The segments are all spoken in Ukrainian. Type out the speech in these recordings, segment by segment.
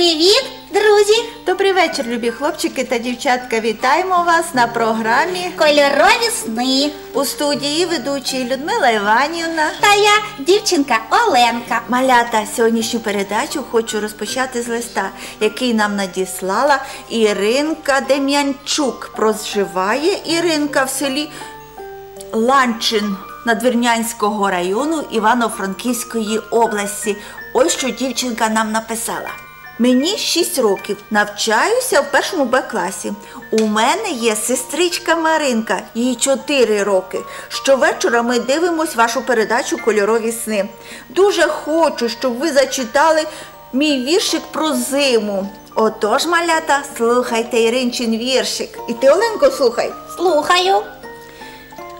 Привет. Добрий вечір, любі хлопчики та дівчатка. Вітаємо вас на програмі Кольорові сни. у студії ведучі Людмила Іванівна. Та я дівчинка Оленка. Малята, сьогоднішню передачу хочу розпочати з листа, який нам надіслала Іринка Дем'янчук. Проживає Іринка в селі Ланчин Надвірнянського району Івано-Франківської області. Ось що дівчинка нам написала. Мені 6 років, навчаюся в першому Б класі. У мене є сестричка Маринка, їй 4 роки. Щовечора ми дивимось вашу передачу Кольорові сни. Дуже хочу, щоб ви зачитали мій віршик про зиму. Отож, малята, слухайте Іринчин віршик. І ти, Оленко, слухай. Слухаю.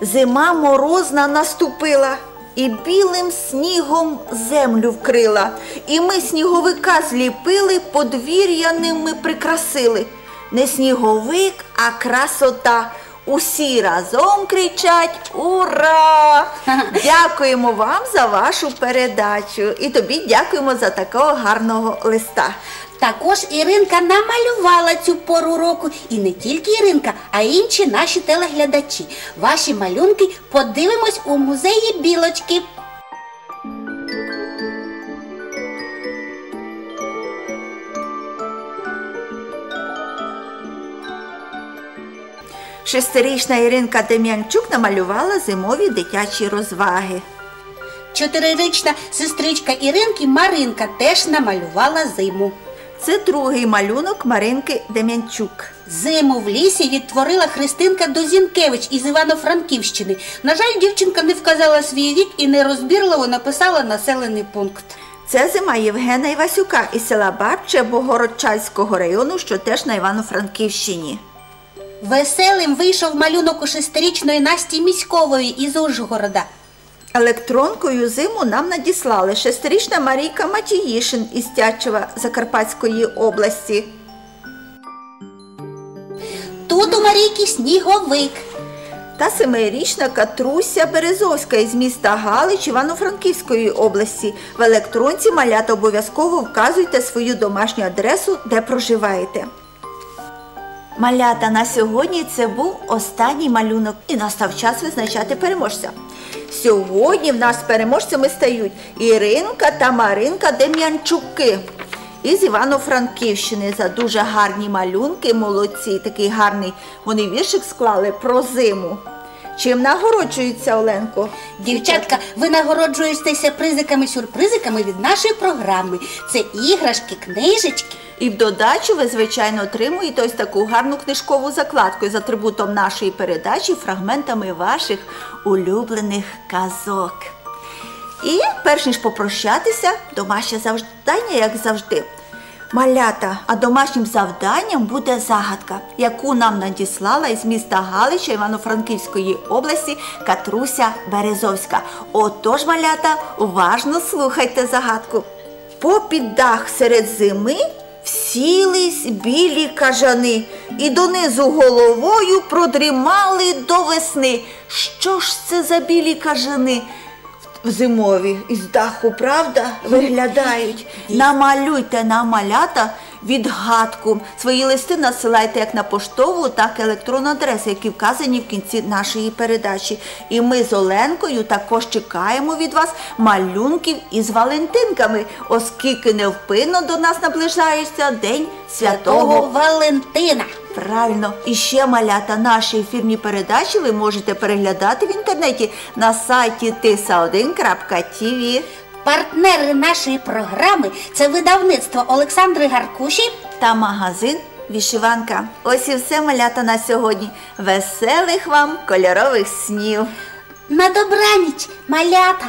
Зима морозна наступила і білим снігом землю вкрила. І ми сніговика зліпили, подвір'я ним ми прикрасили. Не сніговик, а красота. Усі разом кричать Ура! Дякуємо вам за вашу передачу. І тобі дякуємо за такого гарного листа. Також Іринка намалювала цю пору року. І не тільки Іринка, а й інші наші телеглядачі. Ваші малюнки подивимось у музеї білочки. Шестирічна Іринка Дем'янчук намалювала зимові дитячі розваги. Чотирирічна сестричка Іринки Маринка теж намалювала зиму. Це другий малюнок Маринки Дем'янчук. Зиму в лісі відтворила Христинка Дозінкевич із Івано-Франківщини. На жаль, дівчинка не вказала свій вік і нерозбірливо написала населений пункт. Це зима Євгена Івасюка із села Бабче Богородчальського району, що теж на Івано-Франківщині. Веселим вийшов малюнок у шестирічної Насті Міськової із Ужгорода. Електронкою зиму нам надіслали шестирічна Марійка Матіїшин із Тячева Закарпатської області. Тут у Марійки сніговик. Та семирічна Катруся Березовська із міста Галич Івано-Франківської області. В електронці малята обов'язково вказуйте свою домашню адресу, де проживаєте. Малята на сьогодні це був останній малюнок і настав час визначати переможця. Сьогодні в нас переможцями стають Іринка та Маринка Дем'янчуки із Івано-Франківщини за дуже гарні малюнки, молодці. Такий гарний вони віршик склали про зиму. Чим нагороджується Оленко? Дівчатка, ви нагороджуєтеся призиками-сюрпризиками від нашої програми. Це іграшки, книжечки. І в додачу ви, звичайно, отримуєте ось таку гарну книжкову закладку з атрибутом нашої передачі, фрагментами ваших улюблених казок. І перш ніж попрощатися, домашнє завдання, як завжди. Малята, а домашнім завданням буде загадка, яку нам надіслала із міста Галича Івано-Франківської області Катруся Березовська. Отож, малята, уважно слухайте загадку. Попід дах серед зими всілись білі кажани і донизу головою продрімали до весни. Що ж це за білі кажани? В зимові із даху, правда, виглядають. Намалюйте на малята відгадку. Свої листи насилайте як на поштову, так і електронну адресу, які вказані в кінці нашої передачі. І ми з Оленкою також чекаємо від вас малюнків із Валентинками, оскільки невпинно до нас наближається День Святого Святого Валентина. Правильно, і ще малята наші ефірні передачі ви можете переглядати в інтернеті на сайті tisa1.tv Партнери нашої програми це видавництво Олександри Гаркуші. та магазин Вішиванка. Ось і все малята на сьогодні. Веселих вам кольорових снів! На добраніч, малята!